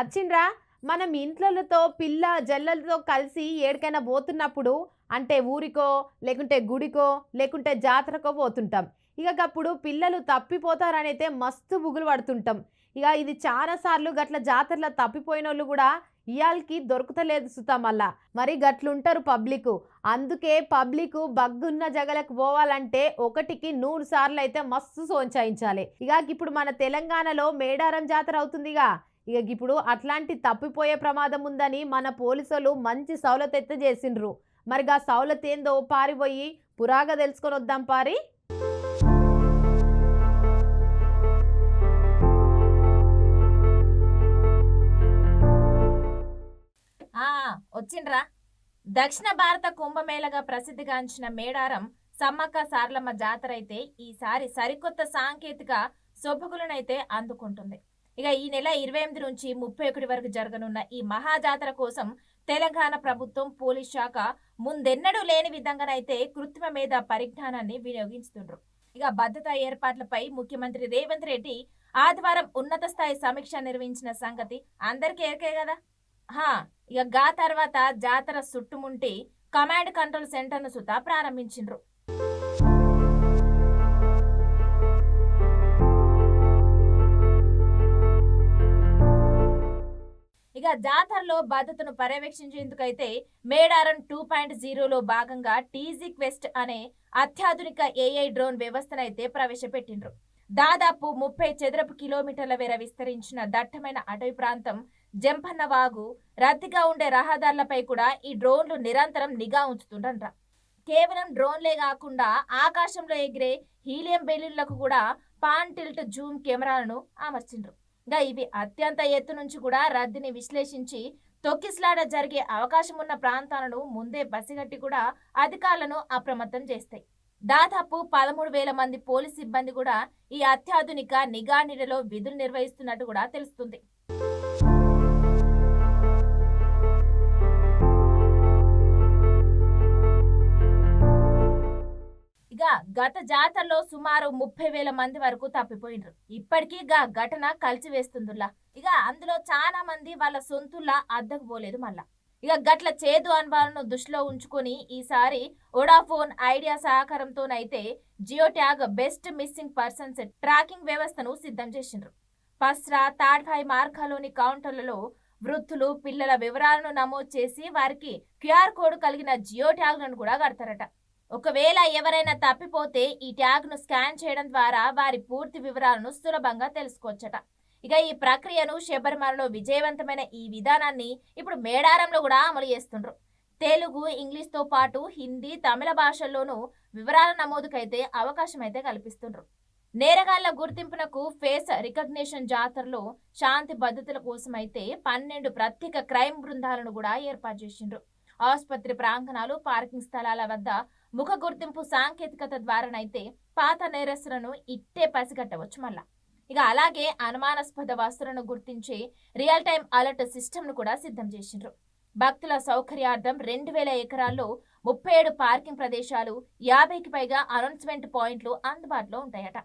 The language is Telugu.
అచ్చిండ్రా మనం ఇంట్లతో పిల్ల జల్లలతో కలిసి ఏడికైనా పోతున్నప్పుడు అంటే ఊరికో లేకుంటే గుడికో లేకుంటే జాతరకో పోతుంటాం. ఇక అప్పుడు పిల్లలు తప్పిపోతారనైతే మస్తు బుగులు పడుతుంటాం. ఇక ఇది చాలా సార్లు గట్ల జాతరలో తప్పిపోయిన వాళ్ళు కూడా ఇయాల్కి దొరుకుతలేదు సుతా మళ్ళా. మరి గట్లుంటారు పబ్లిక్. అందుకే పబ్లిక్ బగ్గున్న జగలకు పోవాలంటే ఒకటికి నూరు సార్లు అయితే మస్తు సోంచాయించాలి. ఇక ఇప్పుడు మన తెలంగాణలో మేడారం జాతర అవుతుందిగా. ఇక ఇప్పుడు అట్లాంటి తప్పిపోయే ప్రమాదం ఉందని మన పోలీసులు మంచి సౌలత్ ఎత్త చేసిండ్రు. మరి ఆ సౌలత్ ఏందో పారిపోయి పురాగా తెలుసుకొని వద్దాం పారి. ఆ వచ్చిండ్రా. దక్షిణ భారత కుంభమేళగా ప్రసిద్ధిగాంచిన మేడారం సమ్మక్క సార్లమ్మ జాతర అయితే ఈసారి సరికొత్త సాంకేతిక శుభకులనైతే అందుకుంటుంది. ఇక ఈ నెల ఇరవై ఎనిమిది నుంచి ముప్పై ఒకటి వరకు జరగనున్న ఈ మహాజాతర కోసం తెలంగాణ ప్రభుత్వం పోలీస్ శాఖ ముందెన్నడూ లేని విధంగానైతే కృత్రిమ మీద పరిజ్ఞానాన్ని వినియోగిస్తుండ్రు ఇక భద్రతా ఏర్పాట్లపై ముఖ్యమంత్రి రేవంత్ రెడ్డి ఆదివారం ఉన్నత స్థాయి సమీక్ష నిర్వహించిన సంగతి అందరికీ ఎరకే కదా? హా ఇక గా తర్వాత జాతర చుట్టుముంటి కమాండ్ కంట్రోల్ సెంటర్ను సుతా ప్రారంభించిండ్రు. ఇక జాతరలో భద్రతను పర్యవేక్షించేందుకైతే మేడారం టూ పాయింట్ జీరోలో భాగంగా టీజీ క్వెస్ట్ అనే అత్యాధునిక ఏఐ డ్రోన్ వ్యవస్థనైతే ప్రవేశపెట్టిండ్రు. దాదాపు ముప్పై చదరపు కిలోమీటర్ల మేర విస్తరించిన దట్టమైన అటవీ ప్రాంతం జంపన్న వాగు రద్దీగా ఉండే రహదారులపై కూడా ఈ డ్రోన్లు నిరంతరం నిఘా ఉంచుతుండంట కేవలం డ్రోన్లే కాకుండా ఆకాశంలో ఎగిరే హీలియం బెలూన్లకు కూడా పాన్ టిల్ట్ జూమ్ కెమెరాలను అమర్చిండ్రు. ఇంకా ఇవి అత్యంత ఎత్తు నుంచి కూడా రద్దీని విశ్లేషించి తొక్కిస్లాడ జరిగే అవకాశం ఉన్న ప్రాంతాలను ముందే పసిగట్టి కూడా అధికారులను అప్రమత్తం చేస్తాయి. దాదాపు పదమూడు వేల మంది పోలీస్ సిబ్బంది కూడా ఈ అత్యాధునిక నిఘా నీడలో విధులు నిర్వహిస్తున్నట్టు కూడా తెలుస్తుంది. గత జాతరలో సుమారు ముప్పై వేల మంది వరకు తప్పిపోయినరు. ఇప్పటికీ గా ఘటన కలిసివేస్తుందిలా. ఇక అందులో చాలా మంది వాళ్ళ సొంతుల్లా అద్దకు పోలేదు మళ్ళా. ఇక గట్ల చేదు అనుభవాలను దృష్టిలో ఉంచుకొని ఈసారి Vodafone Idea సహకారంతోనైతే Jio tag best missing persons tracking వ్యవస్థను సిద్ధం చేసిండ్రు. పస్రా తాడ్ఫాయి మార్గాలోని కౌంటర్లలో వృద్ధులు పిల్లల వివరాలను నమోదు చేసి వారికి క్యూఆర్ కోడ్ కలిగిన జియో ట్యాగ్లను కూడా కడతారట. ఒకవేళ ఎవరైనా తప్పిపోతే ఈ ట్యాగ్ను స్కాన్ చేయడం ద్వారా వారి పూర్తి వివరాలను సులభంగా తెలుసుకోవచ్చట. ఇక ఈ ప్రక్రియను శబరిమలలో విజయవంతమైన ఈ విధానాన్ని ఇప్పుడు మేడారంలో కూడా అమలు చేస్తుండ్రు. తెలుగు ఇంగ్లీష్తో పాటు హిందీ తమిళ భాషల్లోనూ వివరాల నమోదుకైతే అవకాశం అయితే కల్పిస్తుండ్రు. నేరగాళ్ళ గుర్తింపునకు ఫేస్ రికగ్నిషన్ జాతరలో శాంతి భద్రతల కోసమైతే పన్నెండు ప్రత్యేక క్రైమ్ బృందాలను కూడా ఏర్పాటు చేసిండ్రు. ఆసుపత్రి ప్రాంగణాలు పార్కింగ్ స్థలాల వద్ద ముఖ గుర్తింపు సాంకేతికత ద్వారానైతే పాత నేరస్తులను ఇట్టే పసిగట్టవచ్చు మళ్ళా. ఇక అలాగే అనుమానాస్పద వస్తువులను గుర్తించే రియల్ టైం అలర్ట్ సిస్టమ్ను కూడా సిద్ధం చేసిండ్రు. భక్తుల సౌకర్యార్థం రెండు వేల ఎకరాల్లో ముప్పై ఏడు పార్కింగ్ ప్రదేశాలు యాభైకి పైగా అనౌన్స్మెంట్ పాయింట్లు అందుబాటులో ఉంటాయట.